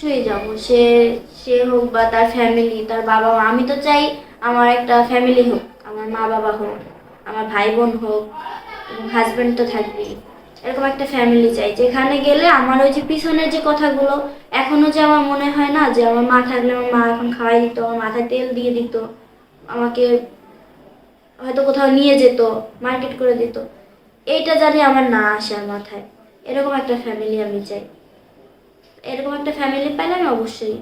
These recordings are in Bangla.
অবশ্যই যাব। সে সে হোক বা তার ফ্যামিলি তার বাবা মা, আমি তো চাই আমার একটা ফ্যামিলি হোক, আমার মা বাবা হোক, আমার ভাই বোন হোক হাজব্যান্ড তো থাকবেই। এরকম একটা ফ্যামিলি চাই। যেখানে গেলে আমার ওই যে পিছনের যে কথাগুলো, এখনও যে আমার মনে হয় না যে আমার মা থাকলে আমার মা এখন খাওয়াই দিত, আমার মাথায় তেল দিয়ে দিত, আমাকে হয়তো কোথাও নিয়ে যেত মার্কেট করে দিত, এইটা জানি আমার না আসে মাথায়। এরকম একটা ফ্যামিলি আমি চাই। এরকম একটা ফ্যামিলি পাইলে আমি অবশ্যই।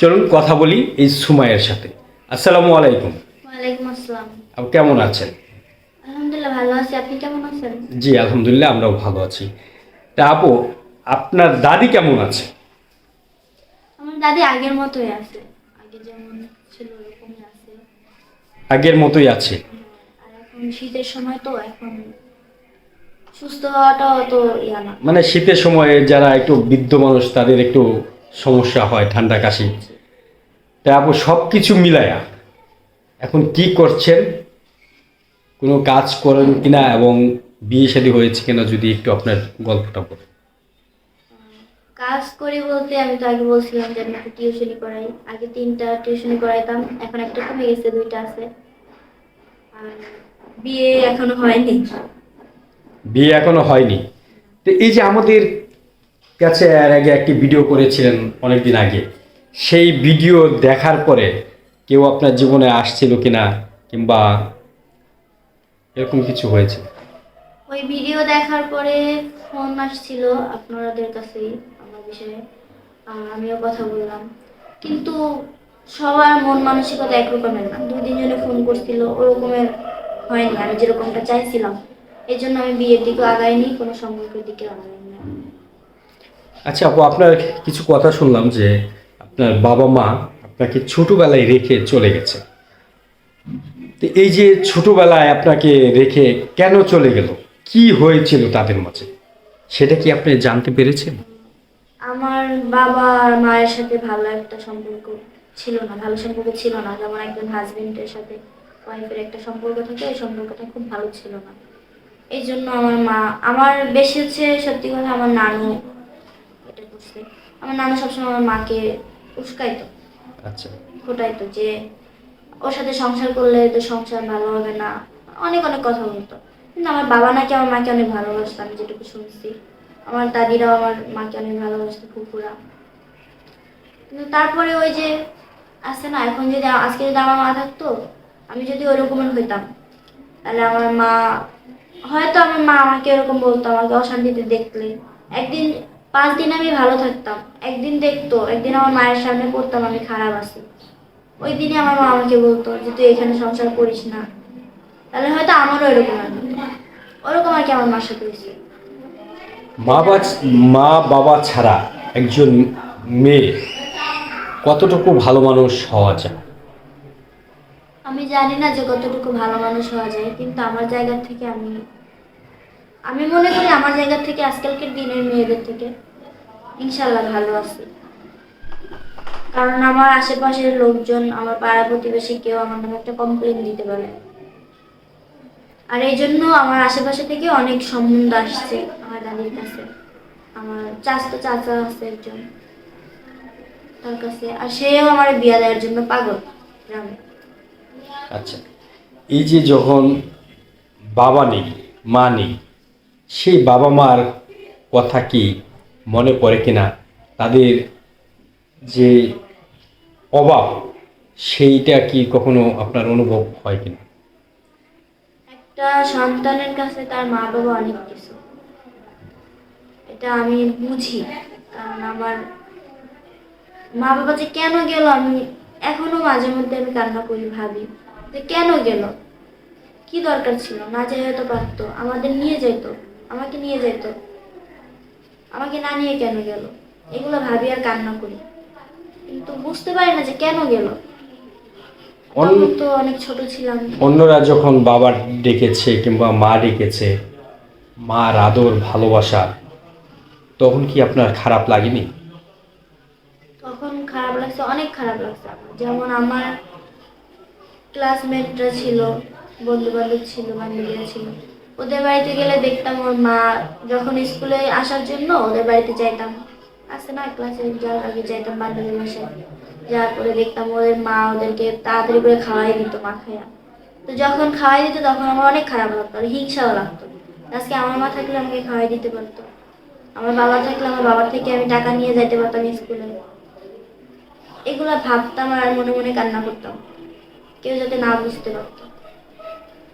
চলুন কথা বলি এই সুমাইয়ের সাথে। আসসালামু আলাইকুম। ওয়ালাইকুম আসসালাম। আপনি কেমন আছেন? আলহামদুলিল্লাহ ভালো আছি। আপনি কেমন আছেন? জি আলহামদুলিল্লাহ আমরাও ভালো আছি। তা আপু আপনার দাদি কেমন আছে? আমার দাদি আগের মতোই আছে। আগে যেমন ছিল ওরকমই আছে। আগের মতোই আছে। আর এখন শীতের সময় তো এখন সুস্থ হওয়াটাও অত ইয়া না। মানে শীতের সময়ে যারা একটু বৃদ্ধ মানুষ তাদের একটু সমস্যা হয় ঠান্ডা কাশি। তা আপু সব কিছু মিলায়া এখন কি করছেন? কোনো কাজ করেন কিনা এবং বিয়ে শাদী হয়েছে কিনা যদি একটু আপনার গল্পটা বলেন। কাজ করি বলতে আমি তো আগে বলছিলাম যে আমি একটা টিউশনি করাই আগে তিনটা টিউশনি করাইতাম এখন একটা কমে গেছে দুইটা আছে। আর বিয়ে এখনও হয়নি। বিয়ে এখনও হয়নি। তো এই যে আমাদের কাছে এর আগে একটি ভিডিও করেছিলেন অনেকদিন আগে, সেই ভিডিও দেখার পরে কেউ আপনার জীবনে আসছিল কিনা কিংবা এরকম কিছু হয়েছে? ওই ভিডিও দেখার পরে ফোন আসছিল আপনাদের কাছেই, আমার বিষয়ে। আমিও কথা বললাম। কিন্তু সবার মন মানসিকতা একরকমের না। দুই তিনজনে ফোন করছিল, ওরকমের হয়নি। আমি যেরকমটা চাইছিলাম। এই জন্য আমি বিয়ের দিকে আগাইনি কোনো সম্পর্কের দিকে আগাইনি। আচ্ছা আপু আপনার কিছু কথা শুনলাম যে আপনার বাবা মা আপনাকে ছোটবেলায় রেখে চলে গেছে। তো এই যে ছোটবেলায় আপনাকে রেখে কেন চলে গেল? কি হয়েছিল তাদের মাঝে? সেটা কি আপনি জানতে পেরেছেন? আমার বাবা আর মায়ের সাথে ভালো একটা সম্পর্ক ছিল না ভালো সম্পর্ক ছিল না। যেমন একজন হাজবেন্ডের সাথে ওয়াইফের একটা সম্পর্ক থাকে ওই সম্পর্কটা খুব ভালো ছিল না। এই জন্য আমার মা আমার বেশি হচ্ছে সত্যি কথা আমার নানু এটা করছে আমার নানু সবসময় আমার মাকে উস্কাইতো আচ্ছা। ফোটাইতো যে ওর সাথে সংসার করলে তো সংসার ভালো হবে না অনেক অনেক কথা বলতো। কিন্তু আমার বাবা নাকি আমার মাকে অনেক ভালোবাসতো আমি যেটুকু শুনছি। আমার দাদিরাও আমার মাকে অনেক ভালোবাসতো ফুপুরা কিন্তু তারপরে ওই যে আছে না এখন যদি আজকে যদি আমার মা থাকতো আমি যদি ওই রকমের হইতাম তাহলে আমার মা হয়তো আমার মা আমাকে এরকম বলতো, আমাকে অশান্তিতে দেখলে। একদিন, পাঁচ দিন আমি ভালো থাকতাম। একদিন দেখতো, একদিন আমার মায়ের সামনে পড়তাম, আমি খারাপ আছি। ওই দিনে আমার মা আমাকে বলতো যে, তুই এখানে সংসার করিস না। তাহলে হয়তো আমারও এরকম লাগতো। ওরকম আর কি আমার মার সাথে হয়েছে। মা বা, মা বাবা ছাড়া একজন মেয়ে কতটুকু ভালো মানুষ হওয়া যায়? আমি জানি না যে কতটুকু ভালো মানুষ হওয়া যায়, কিন্তু আমার জায়গা থেকে আমি আমি মনে করি আমার জায়গা থেকে আজকালকার দিনের মেয়েদের থেকে ইনশাল্লাহ ভালো আছি। কারণ আমার আশেপাশের লোকজন, আমার পাড়া প্রতিবেশী কেউ আমার নামে একটা কমপ্লেন দিতে পারে। আর এই জন্য আমার আশেপাশে থেকে অনেক সম্বন্ধ আসছে আমার দাদির কাছে। আমার চাচতো চাচা আছে একজন, তার কাছে। আর সেও আমার বিয়া দেওয়ার জন্য পাগল, গ্রামে। আচ্ছা এই যে যখন বাবা নেই, মা নেই, সেই বাবা মার কথা কি মনে পড়ে কিনা? তাদের যে অভাব, সেইটা কি কখনো আপনার অনুভব হয় কিনা? একটা সন্তানের কাছে তার মা বাবা অনেক কিছু। এটা আমি বুঝি, কারণ আমার মা বাবা যে কেন গেল আমি এখনও মাঝে মধ্যে আমি কান্না করি ভাবি। কেন গেল? কি দরকার ছিল? না যাই হয়তো পারতো। আমাদের নিয়ে যেত আমাকে নিয়ে যেত আমাকে না নিয়ে কেন গেল? এগুলো ভাবি আর কান্না করি। কিন্তু বুঝতে পারি না যে কেন গেল। তো অনেক ছোট ছিলাম। অন্যরা যখন বাবা ডেকেছে কিংবা মা ডেকেছে মার আদর ভালোবাসা তখন কি আপনার খারাপ লাগেনি? তখন খারাপ লাগছে অনেক খারাপ লাগছে। যেমন আমার ক্লাসমেটরা ছিল বন্ধু বান্ধব ছিল বান্ধবীরা ছিল। ওদের বাড়িতে গেলে দেখতাম ওর মা যখন স্কুলে আসার জন্য ওদের বাড়িতে যাইতাম। আসে না ক্লাসে যাওয়ার আগে যাইতাম বান্ধবীর বাসায়। যাওয়ার পরে দেখতাম ওদের মা ওদেরকে তাড়াতাড়ি করে খাওয়াই দিত, মা খাইয়া। তো যখন খাওয়াই দিত তখন আমার অনেক খারাপ লাগতো আর হিংসাও লাগতো। আজকে আমার মা থাকলে আমাকে খাওয়াই দিতে পারতো। আমার বাবা থাকলে আমার বাবার থেকে আমি টাকা নিয়ে যাইতে পারতাম স্কুলে। এগুলো ভাবতাম আর মনে মনে কান্না করতাম। কেউ যাতে না বুঝতে পারতো।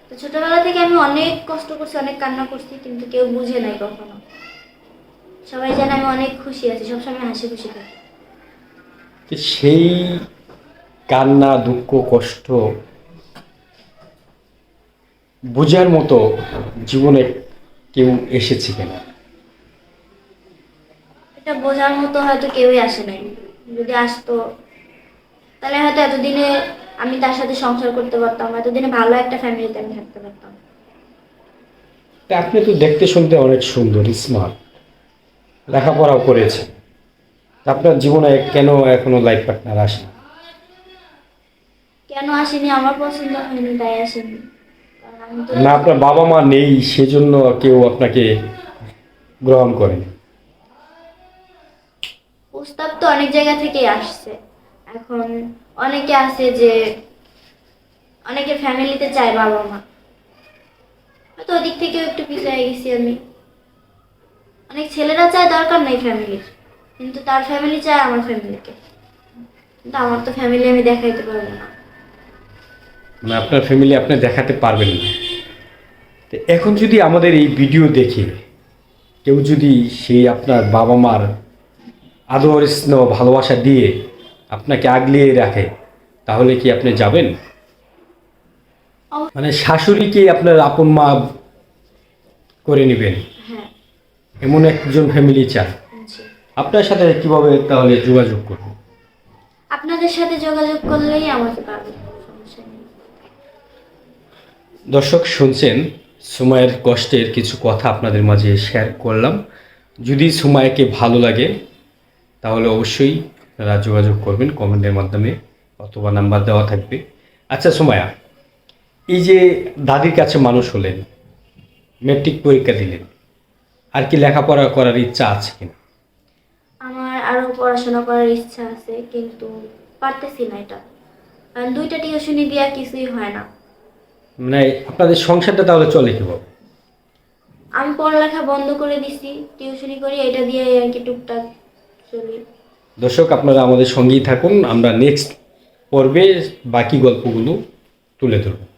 তো ছোটবেলা থেকে আমি অনেক কষ্ট করছি অনেক কান্না করছি কিন্তু কেউ বুঝে নাই কখনো। সবাই জানে আমি অনেক খুশি আছি সবসময় হাসি খুশি থাকি। সেই কান্না দুঃখ কষ্ট বোঝার মতো জীবনে কেউ এসেছে কিনা? এটা বোঝার মতো হয়তো কেউই আসে নাই। যদি আসতো তাহলে হয়তো এতদিনে আমি তার সাথে সংসার করতে পারতাম এতদিনে ভালো একটা ফ্যামিলিতে আমি থাকতে পারতাম। আপনি তো দেখতে শুনতে অনেক সুন্দর স্মার্ট লেখাপড়াও করেছেন। আপনার জীবনে কেন এখনও লাইফ পার্টনার আসেনি? কেন আসেনি? আমার পছন্দ হয়নি তাই আসেনি। না আপনার বাবা মা নেই সেজন্য কেউ আপনাকে গ্রহণ করেনি। প্রস্তাব তো অনেক জায়গা থেকেই আসছে। এখন অনেকে আছে যে অনেকের ফ্যামিলিতে চায় বাবা মা হয়তো ওদিক থেকেও একটু পিছিয়ে গেছি আমি। অনেক ছেলেরা চায় দরকার নেই ফ্যামিলির, কিন্তু তার ফ্যামিলি চায় আমার ফ্যামিলিকে। কিন্তু আমার তো ফ্যামিলি আমি দেখাইতে পারব না। মানে আপনার ফ্যামিলি আপনি দেখাতে পারবেন না। তো এখন যদি আমাদের এই ভিডিও দেখে কেউ যদি সেই আপনার বাবা মার আদর স্নেহ, ভালোবাসা দিয়ে আপনাকে আগলিয়ে রাখে তাহলে কি আপনি যাবেন? মানে শাশুড়িকে আপনার আপন মা করে নেবেন। হ্যাঁ। এমন একজন ফ্যামিলি জি। আপনার সাথে কীভাবে তাহলে যোগাযোগ করব? আপনাদের সাথে যোগাযোগ করলেই আমাকে পাবে দর্শক শুনছেন সুমায়ের কষ্টের কিছু কথা আপনাদের মাঝে শেয়ার করলাম। যদি সময়কে ভালো লাগে তাহলে অবশ্যই আপনারা যোগাযোগ করবেন কমেন্টের মাধ্যমে অথবা নাম্বার দেওয়া থাকবে। আচ্ছা সময়া এই যে দাদির কাছে মানুষ হলেন মেট্রিক পরীক্ষা দিলেন আর কি লেখাপড়া করার ইচ্ছা আছে কিনা? আমার আরও পড়াশোনা করার ইচ্ছা আছে কিন্তু পারতেছি না এটা। কারণ দুইটা টিউশনি দেওয়া কিছুই হয় না। মানে আপনাদের সংসারটা তাহলে চলে কীভাবে? আমি পড়ালেখা বন্ধ করে দিছি টিউশনি করি এটা দিয়ে আর কি টুকটাক চলি। দর্শক আপনারা আমাদের সঙ্গেই থাকুন। আমরা নেক্সট পর্বে বাকি গল্পগুলো তুলে ধরব।